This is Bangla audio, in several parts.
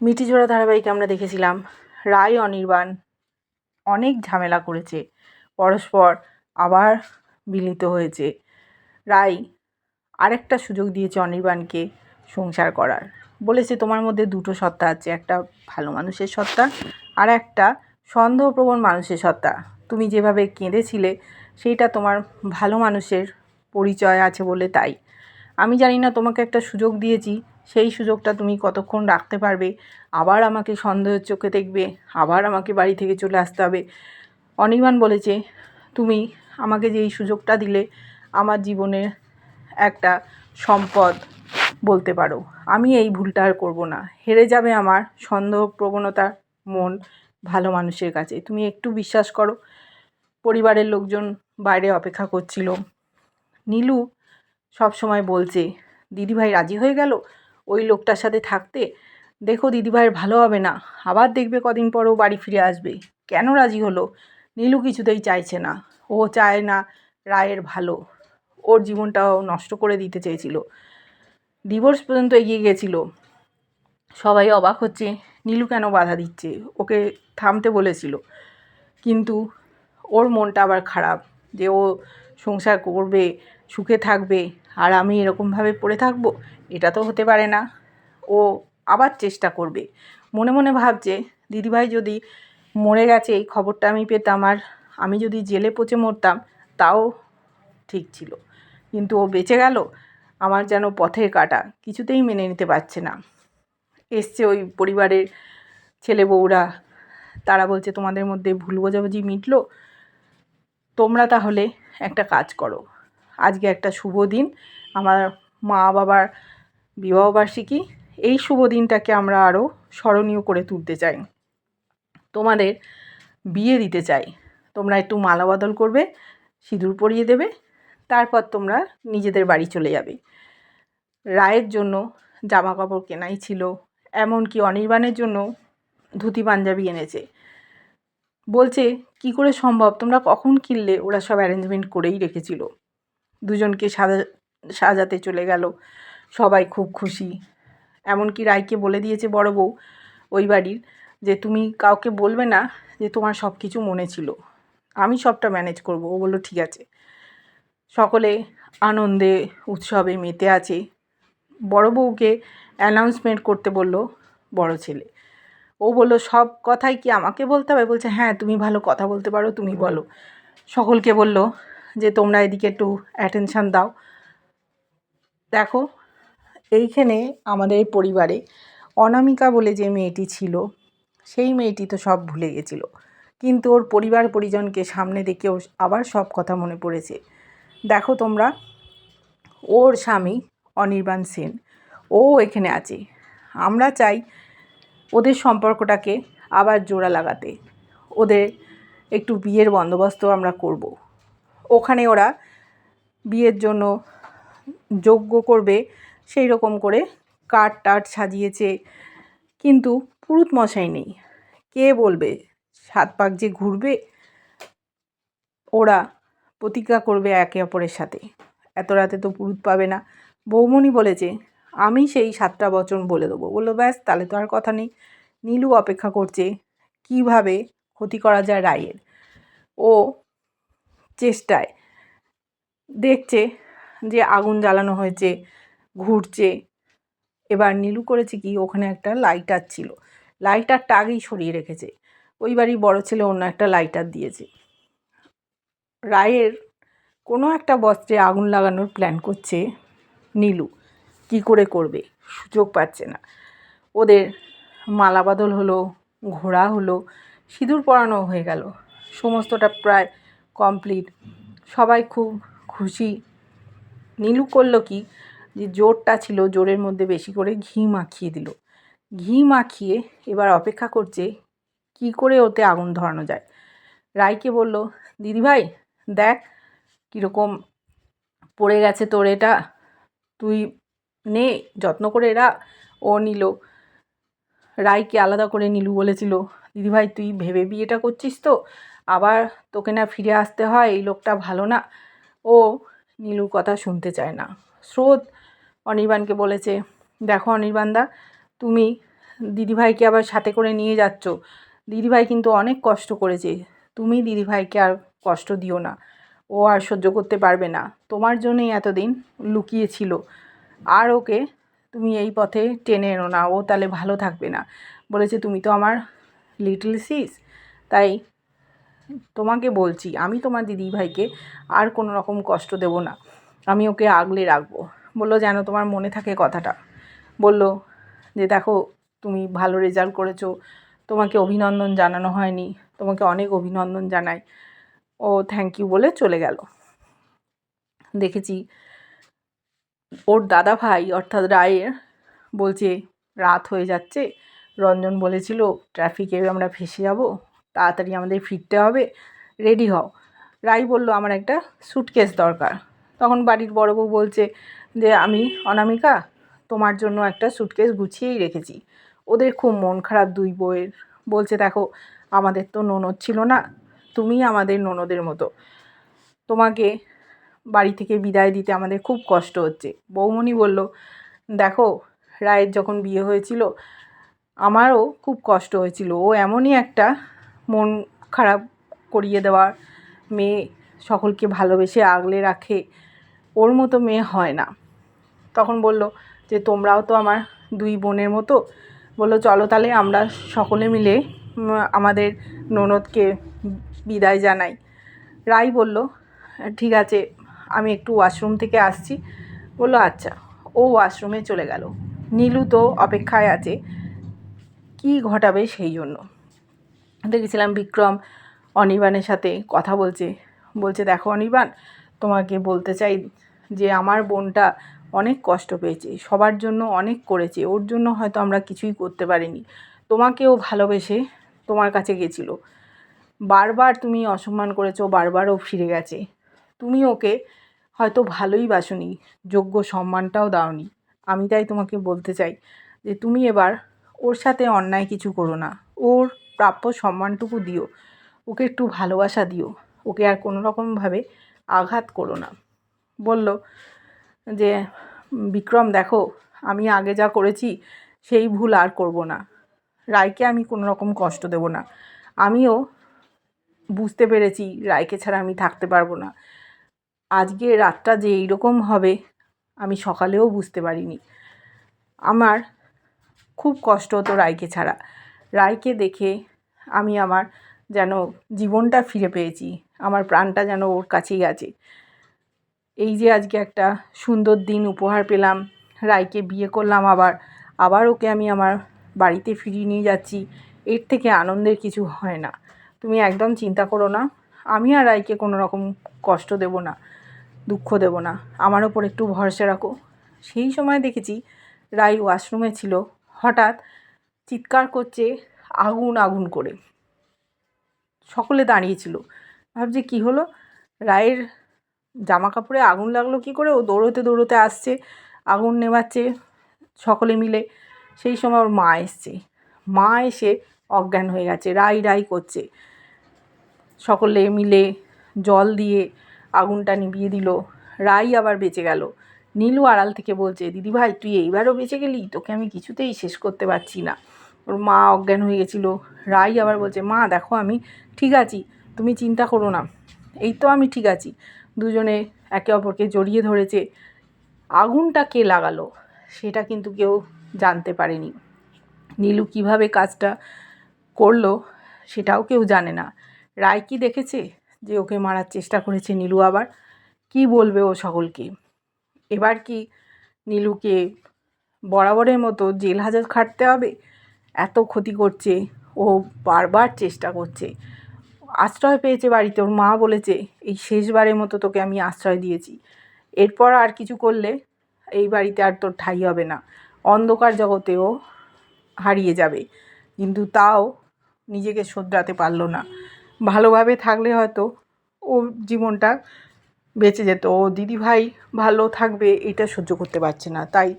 মিটিজোড়া ধারাবাহিকে আমরা দেখেছিলাম। রায় অনির্বাণ অনেক ঝামেলা করেছে। পরস্পর আবার মিলিত হয়েছে। রায় আরেকটা সুযোগ দিয়েছে অনির্বাণকে সংসার করার। বলেছে, তোমার মধ্যে দুটো সত্তা আছে, একটা ভালো মানুষের সত্তা আর একটা সন্দেহপ্রবণ মানুষের সত্তা। তুমি যেভাবে কেঁদেছিলে, সেইটা তোমার ভালো মানুষের পরিচয় আছে বলে তাই। আমি জানি না তোমাকে একটা সুযোগ দিয়েছি, সেই সুযোগটা তুমি কতক্ষণ রাখতে পারবে। আবার আমাকে সন্দেহের চোখে দেখবে, আবার আমাকে বাড়ি থেকে চলে আসতে হবে। অনির্বাণ বলেছে, তুমি আমাকে যে এই সুযোগটা দিলে, আমার জীবনের একটা সম্পদ বলতে পারো। আমি এই ভুলটা আর করব না। হেরে যাবে আমার সন্দেহ প্রবণতা মন ভালো মানুষের কাছে। তুমি একটু বিশ্বাস করো। পরিবারের লোকজন বাইরে অপেক্ষা করছিল। নীলু সব সময় বলছে, দিদিভাই রাজি হয়ে গেল? ওই লোকটার সাথে থাকতে? দেখো দিদিভাইয়ের ভালো হবে না। আবার দেখবে কদিন পর ও বাড়ি ফিরে আসবে। কেন রাজি হলো? নীলু কিছুতেই চাইছে না। ও চায় না রায়ের ভালো। ওর জীবনটাও নষ্ট করে দিতে চেয়েছিল। ডিভোর্স পর্যন্ত এগিয়ে গেছিল। সবাই অবাক হচ্ছে, নীলু কেন বাধা দিচ্ছে? ওকে থামতে বলেছিল। কিন্তু ওর মনটা আবার খারাপ যে ও সংসার করবে, সুখে থাকবে। আর আমি এরকমভাবে পড়ে থাকব, এটা তো হতে পারে না। ও আবার চেষ্টা করবে। মনে মনে ভাবছে, দিদিভাই যদি মরে গেছে, এই খবরটা আমি পেতাম আর আমি যদি জেলে পচে মরতাম, তাও ঠিক ছিল। কিন্তু ও বেঁচে গেল, আমার যেন পথের কাটা, কিছুতেই মেনে নিতে পারছে না। এসছে ওই পরিবারের ছেলে বউরা, তারা বলছে, তোমাদের মধ্যে ভুল বোঝাবুঝি মিটলো? তোমরা তাহলে একটা কাজ করো। আজকে একটা শুভ দিন। আমার মা বাবার বিবাহবার্ষিকী এই শুভ দিনটাকে আমরা আরও স্মরণীয় করে তুলতে চাই। তোমাদের বিয়ে দিতে চাই। তোমরা একটু মালা বদল করবে, সিঁদুর পরিয়ে দেবে, তারপর তোমরা নিজেদের বাড়ি চলে যাবে। রায়ের জন্য জামা কাপড় কেনাই ছিল, এমনকি অনির্বাণের জন্য ধুতি পাঞ্জাবি এনেছে। বলছে, কি করে সম্ভব? তোমরা কখন কিনলে? ওরা সব অ্যারেঞ্জমেন্ট করেই রেখেছিল। দুজনকে সাজা, সাজাতে চলে গেল। সবাই খুব খুশি। এমনকি রায়কে বলে দিয়েছে বড় বউ ওই বাড়ির যে, তুমি কাউকে বলবে না যে, তোমার সব কিছু মনে ছিল। আমি সবটা ম্যানেজ করব। ও বলল, ঠিক আছে। সকলে আনন্দে, উৎসবে মেতে আছে। বড় বউকে অ্যানাউন্সমেন্ট করতে বলল বড় ছেলে। ও বলল, সব কথাই কি আমাকে বলতে হবে? বলছে হ্যাঁ তুমি ভালো কথা বলতে পারো, তুমি বলো। সকলকে বলল যে তোমরা এদিকে একটু অ্যাটেনশান দাও। দেখো, এইখানে আমাদের পরিবারে অনামিকা বলে যে মেয়েটি ছিল, সেই মেয়েটি তো সব ভুলে গেছিল। কিন্তু ওর পরিবার পরিজনকে সামনে দেখেও আবার সব কথা মনে পড়েছে। দেখো তোমরা, ওর স্বামী অনির্বাণ সেন, ও এখানে আছে। আমরা চাই ওদের সম্পর্কটাকে আবার জোড়া লাগাতে। ওদের একটু বিয়ের বন্দোবস্ত আমরা করব। ওখানে ওরা বিয়ের জন্য যোগ্য করবে, সেই রকম করে কাঠ টাট সাজিয়েছে। কিন্তু পুরুত মশাই নেই। কে বলবে? সাত পাক যে ঘুরবে? ওরা প্রতিজ্ঞা করবে একে অপরের সাথে। এত রাতে তো পুরুত পাবে না। বৌমণি বলেছে, আমি সেই সাতটা বচন বলে দেবো। বলল, ব্যাস, তাহলে তো আর কথা নেই। নীলু অপেক্ষা করছে, কীভাবে ক্ষতি করা যায় রায়ের? ও চেষ্টায়। দেখছে যে আগুন জ্বালানো হয়েছে, ঘুরছে। এবার নীলু করেছে কি, ওখানে একটা লাইটার ছিল। লাইটারটা আগেই সরিয়ে রেখেছে। ওই বাড়ির বড় ছেলে অন্য একটা লাইটার দিয়েছে। রায়ের কোনো একটা বস্ত্রে আগুন লাগানোর প্ল্যান করছে নীলু। কি করে করবে? সুযোগ পাচ্ছে না। ওদের মালা বদল হলো, ঘোড়া হলো, সিঁদুর পরানো হয়ে গেল। সমস্তটা প্রায় কমপ্লিট সবাই খুব খুশি। নীলু করল কি? যে জোরটা ছিল জোরের মধ্যে বেশি করে ঘি মাখিয়ে দিল। ঘি মাখিয়ে এবার অপেক্ষা করছে কি করে ওতে আগুন ধরানো যায়। রায়কে বলল দিদিভাই দেখ কীরকম পড়ে গেছে তোর এটা। তুই নে, যত্ন করে এরা, ও নিল। রায়কে আলাদা করে নীলু বলেছিল দিদিভাই তুই ভেবে বিয়েটা করছিস তো? আবার তোকে না ফিরে আসতে হয়, এই লোকটা ভালো না। ও নীলুর কথা শুনতে চায় না। স্রোত অনির্বাণকে বলেছে, দেখো অনির্বাণদা তুমি দিদিভাইকে আবার সাথে করে নিয়ে যাচ্ছ। দিদিভাই কিন্তু অনেক কষ্ট করেছে। তুমি দিদিভাইকে আর কষ্ট দিও না। ও আর সহ্য করতে পারবে না। তোমার জন্যই এতদিন লুকিয়েছিল। আর ওকে তুমি এই পথে টেনে এনো না। ও তাহলে ভালো থাকবে না। বলেছে, তুমি তো আমার লিটল সিস তাই তোমাকে বলছি, আমি তোমার দিদি ভাইকে আর কোনো রকম কষ্ট দেব না। আমি ওকে আগলে রাখব। বলল, যেন তোমার মনে থাকে কথাটা। বলল, যে দেখো, তুমি ভালো রেজাল্ট করেছ। তোমাকে অভিনন্দন জানানো হয়নি। তোমাকে অনেক অভিনন্দন জানাই। ও থ্যাংক ইউ বলে চলে গেল। দেখেছি ওর দাদা ভাই অর্থাৎ রায়ের বলছে, রাত হয়ে যাচ্ছে। রঞ্জন বলেছিল ট্রাফিকে আমরা ফেসে যাব। তাড়াতাড়ি আমাদের ফিরতে হবে রেডি হও। রাই বলল, আমার একটা সুটকেস দরকার। তখন বাড়ির বড় বউ বলছে যে, আমি অনামিকা, তোমার জন্য একটা সুটকেস গুছিয়েই রেখেছি। ওদের খুব মন খারাপ দুই বইয়ের বলছে, দেখো, আমাদের তো ননদ ছিল না তুমি আমাদের ননদের মতো। তোমাকে বাড়ি থেকে বিদায় দিতে আমাদের খুব কষ্ট হচ্ছে। বৌমণি বলল, দেখো, রায়ের যখন বিয়ে হয়েছিল, আমারও খুব কষ্ট হয়েছিল। ও এমনই একটা মন খারাপ করিয়ে দেওয়ার মেয়ে সকলকে ভালোবেসে আগলে রাখে, ওর মতো মেয়ে হয় না। তখন বলল যে, তোমরাও তো আমার দুই বোনের মতো? বলল, চলো তাহলে আমরা সকলে মিলে আমাদের ননদকে বিদায় জানাই। রাই বলল, ঠিক আছে, আমি একটু ওয়াশরুম থেকে আসছি। বলল আচ্ছা। ও ওয়াশরুমে চলে গেল। নীলু তো অপেক্ষায় আছে, কি ঘটাবে সেই জন্য। দেখেছিলাম বিক্রম অনির্বাণের সাথে কথা বলছে। বলছে, দেখো অনির্বাণ তোমাকে বলতে চাই যে আমার বোনটা অনেক কষ্ট পেয়েছে, সবার জন্য অনেক করেছে, ওর জন্য হয়তো আমরা কিছুই করতে পারিনি। তোমাকেও ভালোবেসে তোমার কাছে গেছিল। বারবার তুমি অসম্মান করেছ বারবার ও ফিরে গেছে। তুমি ওকে হয়তো ভালোই বাসনি, যোগ্য সম্মানটাও দাওনি। আমি তাই তোমাকে বলতে চাই যে তুমি এবার ওর সাথে অন্যায় কিছু করো না। ওর প্রাপ্য সম্মানটুকু দিও। ওকে একটু ভালোবাসা দিও। ওকে আর কোনো রকমভাবে আঘাত করো না। বলল যে, বিক্রম, দেখো, আমি আগে যা করেছি, সেই ভুল আর করব না। রায়কে আমি কোনো রকম কষ্ট দেব না। আমিও বুঝতে পেরেছি রায়কে ছাড়া আমি থাকতে পারব না। আজকে রাতটা যে এইরকম হবে, আমি সকালেও বুঝতে পারিনি। আমার খুব কষ্ট হতো রায়কে ছাড়া। রায়কে দেখে আমি আমার যেন জীবনটা ফিরে পেয়েছি, আমার প্রাণটা যেন ওর কাছেই আছে। এই যে আজকে একটা সুন্দর দিন উপহার পেলাম, রায়কে বিয়ে করলাম আবার আবার ওকে আমি আমার বাড়িতে ফিরিয়ে নিয়ে যাচ্ছি, এর থেকে আনন্দের কিছু হয় না। তুমি একদম চিন্তা করো না, আমি আর রায়কে কোনো রকম কষ্ট দেব না, দুঃখ দেব না, আমার ওপর একটু ভরসা রাখো। সেই সময় দেখেছি রায় ওয়াশরুমে ছিল, হঠাৎ চিৎকার করছে আগুন আগুন করে। সকলে দাঁড়িয়েছিল। ভাবছে কি হলো? রায়ের জামা কাপড়ে আগুন লাগল কি করে? ও দৌড়োতে দৌড়োতে আসছে, আগুন নেভাচ্ছে সকলে মিলে। সেই সময় ওর মা এসছে। মা এসে অজ্ঞান হয়ে গেছে। রাই রাই করছে। সকলে মিলে জল দিয়ে আগুনটা নিভিয়ে দিল। রাই আবার বেঁচে গেল। নীলু আড়াল থেকে বলছে দিদি ভাই তুই এইবারও বেঁচে গেলি? তোকে আমি কিছুতেই শেষ করতে পারছি না। ওর মা অজ্ঞান হয়ে গেছিল। রাই আবার বলছে, মা, দেখো আমি ঠিক আছি, তুমি চিন্তা করো না। এই তো আমি ঠিক আছি। দুজনে একে অপরকে জড়িয়ে ধরেছে। আগুনটা কে লাগালো সেটা কিন্তু কেউ জানতে পারেনি। নীলু কীভাবে কাজটা করল সেটাও কেউ জানে না। রায় কি দেখেছে যে ওকে মারার চেষ্টা করেছে নীলু আবার? কি বলবে ও সকলকে? এবার কি নীলুকে বরাবরের মতো জেল হাজার খাটতে হবে? এত ক্ষতি করছে, ও বারবার চেষ্টা করছে। আশ্রয় পেয়েছে বাড়িতে, ওর মা বলেছে, এই শেষবারের মতো তোকে আমি আশ্রয় দিয়েছি। এরপর আর কিছু করলে এই বাড়িতে আর তোর ঠাই হবে না। অন্ধকার জগতেও হারিয়ে যাবে। কিন্তু তাও নিজেকে শোধরাতে পারল না। ভালোভাবে থাকলে হয়তো ও জীবনটা বেঁচে যেত। ও দিদিভাই ভালো থাকবে, এটা সহ্য করতে পারছে না। তাই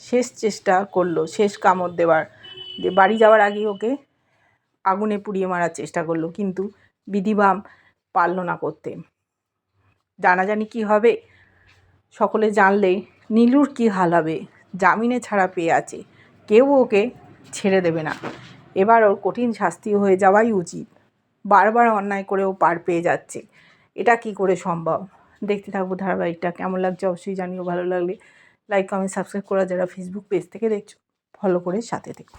শেষ চেষ্টা করল, শেষ কামড় দেওয়ার যে বাড়ি যাওয়ার আগে ওকে আগুনে পুড়িয়ে মারার চেষ্টা করল, কিন্তু বিধিবাম পারল না করতে। জানাজানি কি হবে? সকলে জানলে নীলুর কি হাল হবে? জামিনে ছাড়া পেয়ে আছে। কেউ ওকে ছেড়ে দেবে না। এবার ওর কঠিন শাস্তি হয়ে যাওয়াই উচিত। বারবার অন্যায় করে ও পার পেয়ে যাচ্ছে। এটা কি করে সম্ভব? দেখতে থাকব ধারাবাহিকটা। কেমন লাগছে অবশ্যই জানিও। ভালো লাগলে লাইক কমেন্ট সাবস্ক্রাইব করা যারা ফেসবুক পেজ থেকে দেখছ ফলো করে সাথে থেকো।